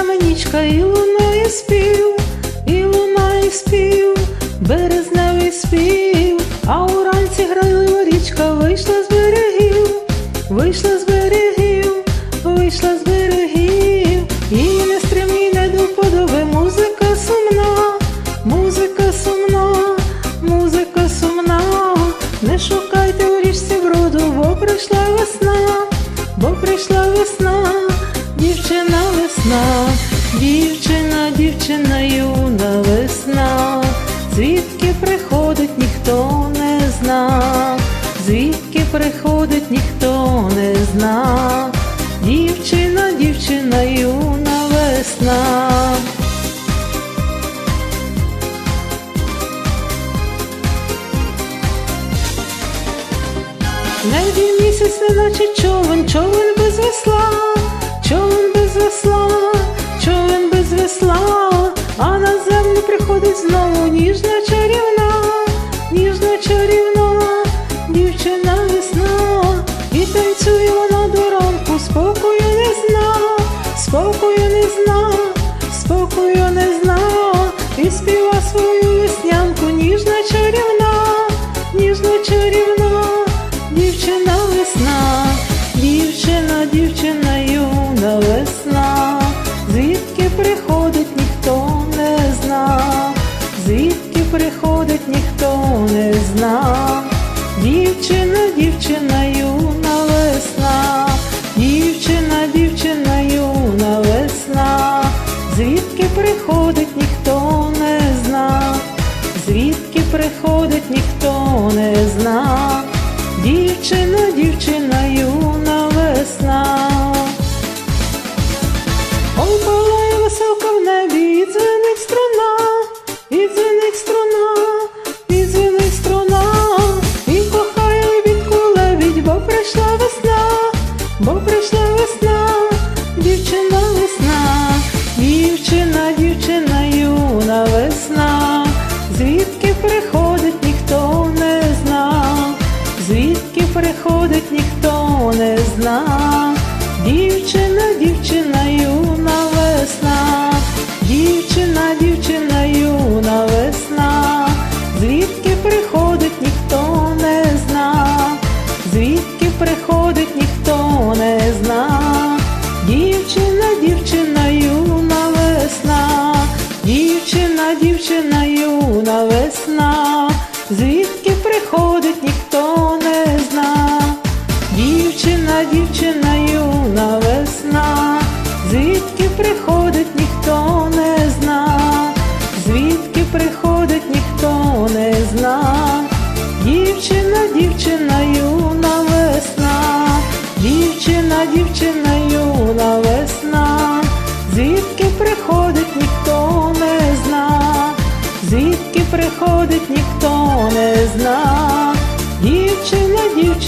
нами нічка, і лунає спів, і лунає спів, березневий спів, а уранці грайлива річка вийшла з берегів, вийшла з берегів, вийшла з берегів, і не стримні не до вподоби музика сумна, музика сумна, музика сумна, не шукайте у річці броду, бо прийшла весна, бо прийшла весна, весна, дівчина, дівчина, юна весна, звідки приходить ніхто не зна, звідки приходить ніхто не зна, дівчина, дівчина, юна весна. Небі місяць, неначе човен, човен знову ніжна чарівна, ніжна чарівна, дівчина весна, і танцює вона до ранку, спокою не зна, спокою не зна, спокою не зна, і співа свою приходить ніхто не зна, дівчина, дівчина, юна весна, дівчина, дівчина, юна весна, звідки приходить ніхто не зна, звідки приходить ніхто не зна, дівчина, дівчина, бо прийшла весна, дівчина весна, дівчина, дівчина, юна весна, звідки приходить ніхто не зна, звідки приходить ніхто не зна, дівчина, дівчина, юна весна, дівчина, дівчина, юна весна, звідки приходить ніхто не зна, звідки приходить ніхто дівчина, юна весна, звідки приходить ніхто не зна, дівчина, дівчина, юна весна, звідки приходить ніхто не зна, звідки приходить ніхто не зна, дівчина, дівчина, юна весна, дівчина, дівчина, приходить ніхто не зна, дівчина, дівчина.